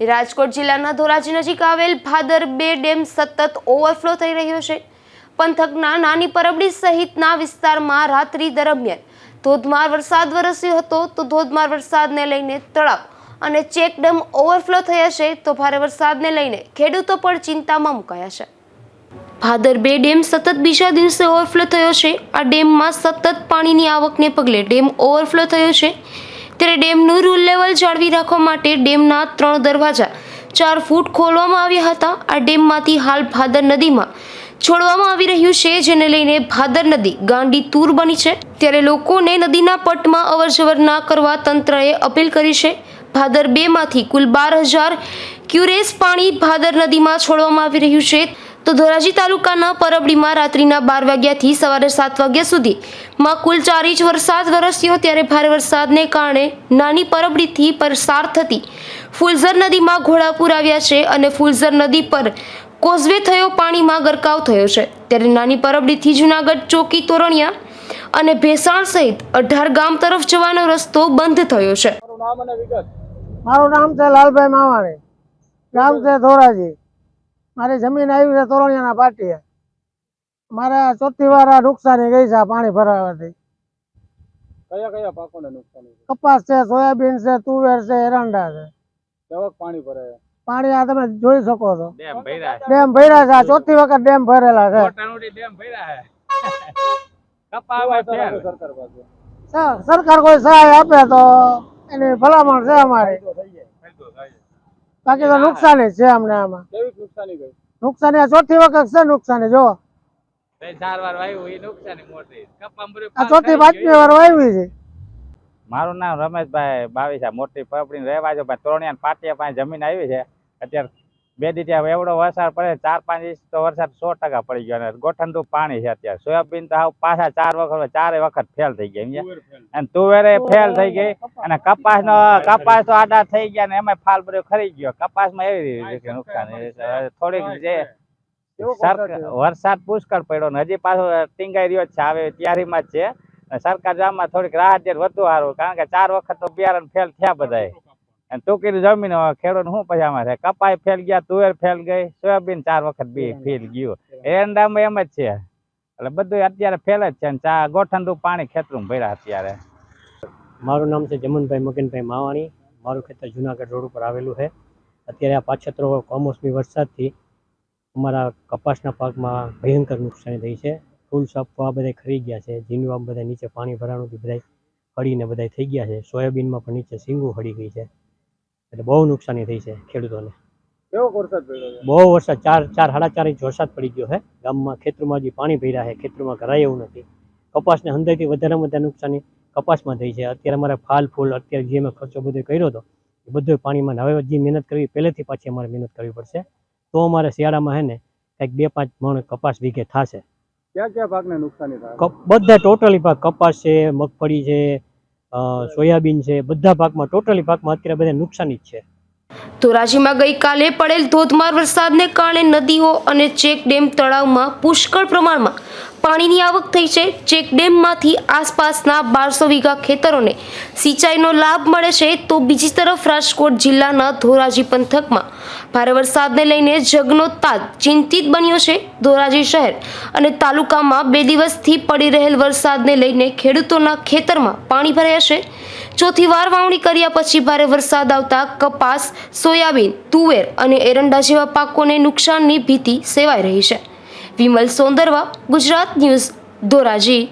રાજકોટ જિલ્લાના ધોરાજી નજીક આવેલ ભાદર બે ડેમ સતત ઓવરફ્લો થઈ રહ્યો છે. પંથકના નાની પરબડી સહિતના વિસ્તારમાં રાત્રિ દરમિયાન ધોધમાર વરસાદ વરસ્યો હતો. તો ધોધમાર વરસાદને લઈને તળાવ અને ચેક ડેમ ઓવરફ્લો થયા છે. તો ભારે વરસાદને લઈને ખેડૂતો પણ ચિંતામાં મુકાયા છે. ભાદર બે ડેમ સતત બીજા દિવસે ઓવરફ્લો થયો છે. આ ડેમમાં સતત પાણીની આવકને પગલે ડેમ ઓવરફ્લો થયો છે. ત્યારે ડેમનું રૂલ લેવલ જાળવી રાખવા માટે ડેમના ત્રણ દરવાજા ચાર ફૂટ ખોલવામાં આવ્યા હતા. આ ડેમમાંથી હાલ ભાદર નદીમાં છોડવામાં આવી રહ્યું છે, જેને લઈને ભાદર નદી ગાંડી તૂર બની છે. ત્યારે લોકોને નદીના પટમાં અવરજવર ના કરવા તંત્રએ અપીલ કરી છે. ભાદર બેમાંથી કુલ બાર હજાર ક્યુરેસ પાણી ભાદર નદીમાં છોડવામાં આવી રહ્યું છે. તો ધોરાજી તાલુકાના પરબડીમાં રાત્રિના બાર વાગ્યાથી સવારે સાત વાગ્યા સુધીમાં કુલ ચાર ઇંચ વરસાદ વરસ્યો ત્યારે ભારે વરસાદને કારણે નાની પરબડીથી પસાર થતી ફુલઝર નદીમાં ઘોડાપુર આવ્યા છે અને ફુલઝર નદી પર કોઝવે થયો પાણીમાં ગરકાવ થયો છે. ત્યારે નાની પરબડીથી જુનાગઢ ચોકી તોરણિયા અને ભેસાણ સહિત અઢાર ગામ તરફ જવાનો રસ્તો બંધ થયો છે. મારું નામ છે લાલભાઈ માવાણી. ગામ છે ધોરાજી. મારી જમીન આવી છે તોરણિયાના પાટીએ. મારે ચોથી વાર આ નુકસાની ગઈ છે પાણી ભરાવાથી. કયા કયા પાકોને નુકસાન કપાસ છે સોયાબીન છે તુવેર છે એરંડા છે. કેવક પાણી ભરાય? પાણી આ તમે જોઈ શકો છો. ડેમ ભર્યા છે. ડેમ ભર્યા છે આ ચોથી વખત ડેમ ભરેલા છે. મોટાનુડી ડેમ ભર્યા સરકાર પાસે? સરકાર કોઈ સહાય આપે તો એની ભલામણ છે અમારી ફાયદો થઈ જાય ફાયદો થાય છે. બાકી તો નુકસાની છે અમને આમાં. કેવી નુકસાની ગઈ? ચોથી વખત છે નુકસાની જો વાર વાયુ એ નુકસાની મોટી. કપામાં બધું આ પાક ચોથી પાંચમી વાર વાવી છે. મારું નામ રમેશભાઈ બાવીસા મોટી પપડી રહેવા જો ભાઈ તોરણિયા પાટિયા પાસે જમીન આવી છે. અત્યારે બે દી ત્યાં એવડો વરસાદ પડે ચાર પાંચ ઇંચ તો વરસાદ સો ટકા પડી ગયો અને ગોઠણનું પાણી છે અત્યારે. સોયાબીન તો હાવ પાછા ચાર વખત ચારે વખત ફેલ થઈ ગયા સમજ્યા? અને તુવેરે ફેલ થઈ ગઈ અને કપાસ. નો કપાસ તો આડા થઈ ગયા ને એમાં ફાલ બધો ખરી ગયો. કપાસમાં એવી રીતે નુકસાન થોડીક જે? વરસાદ પુષ્કળ પડ્યો ને હજી પાછો ટીંગાઈ રહ્યો છે. આવે તૈયારીમાં જ છે. સરકાર જામમાં થોડીક રાહત વધુ સારું કારણ કે ચાર વખત તો બિયારણ ફેલ થયા બધાય. અને ટૂંકી જમીન ખેડૂત શું પછી આમાં છે? કપાય ફેલ ગયા તુવેર ફેલ ગઈ સોયાબીન ચાર વખત બી ફેલ ગયું. એરંડામાં એમ જ છે. એટલે બધું અત્યારે ફેલ જ છે ચા ગોઠંડું પાણી ખેતરું ભર્યા અત્યારે. મારું નામ છે જમનભાઈ મગનભાઈ માવાણી. મારું ખેતર જુનાગઢ રોડ ઉપર આવેલું છે. અત્યારે આ પાછતરો કમોસમી વરસાદથી અમારા કપાસના પાકમાં ભયંકર નુકસાની થઈ છે. ફૂલ સાપવા બધા ખરી ગયા છે. જીનવા બધા નીચે પાણી ભરાણું બધા હળીને બધા થઈ ગયા છે. સોયાબીનમાં પણ નીચે સિંગું હળી ગઈ છે. એટલે બહુ નુકસાની થઈ છે ખેડૂતોને. કેવો વરસાદ પડ્યો બહુ વરસાદ ચાર ચાર સાડા ચાર ઇંચ વરસાદ પડી ગયો છે. ગામમાં ખેતરમાં જે પાણી ભર્યા છે ખેતરમાં કરાય એવું નથી. કપાસને હંધાઈથી વધારેમાં વધારે નુકસાની કપાસમાં થઈ છે. અત્યારે અમારે ફાલ ફૂલ અત્યારે જે અમે ખર્ચો બધો કર્યો હતો એ બધો પાણીમાં હવે જે મહેનત કરવી પહેલેથી પાછી અમારે મહેનત કરવી પડશે. તો અમારે શિયાળામાં હે ને કંઈક બે પાંચ મણ કપાસ વીઘે થશે. ક્યાં ક્યાં પાકને નુકસાની થાય? બધા ટોટલી પાક કપાસ છે મગફળી છે સોયાબીન છે, બધા પાકમાં, ટોટલી પાકમાં અત્યારે બધા નુકસાની જ છે ધોરાજીમાં ગઈકાલે પડેલ ધોધમાર વરસાદને કારણે નદીઓ અને ચેક ડેમ તળાવમાં પુષ્કળ પ્રમાણમાં પાણીની આવક થઈ છે. ચેક ડેમમાંથી આસપાસના બારસો વીઘા ખેતરોને સિંચાઈનો લાભ મળે છે તો બીજી તરફ રાજકોટ જિલ્લાના ધોરાજી પંથકમાં ભારે વરસાદને લઈને જગનો તાજ ચિંતિત બન્યો છે. ધોરાજી શહેર અને તાલુકામાં બે દિવસથી પડી રહેલ વરસાદને લઈને ખેડૂતોના ખેતરમાં પાણી ભરાયા છે. ચોથી વાર વાવણી કર્યા પછી ભારે વરસાદ આવતા કપાસ, સોયાબીન, તુવેર અને એરંડા જેવા પાકોને નુકસાનની ભીતિ સેવાઈ રહી છે. વિમલ સોંદરવા ગુજરાત ન્યૂઝ ધોરાજી.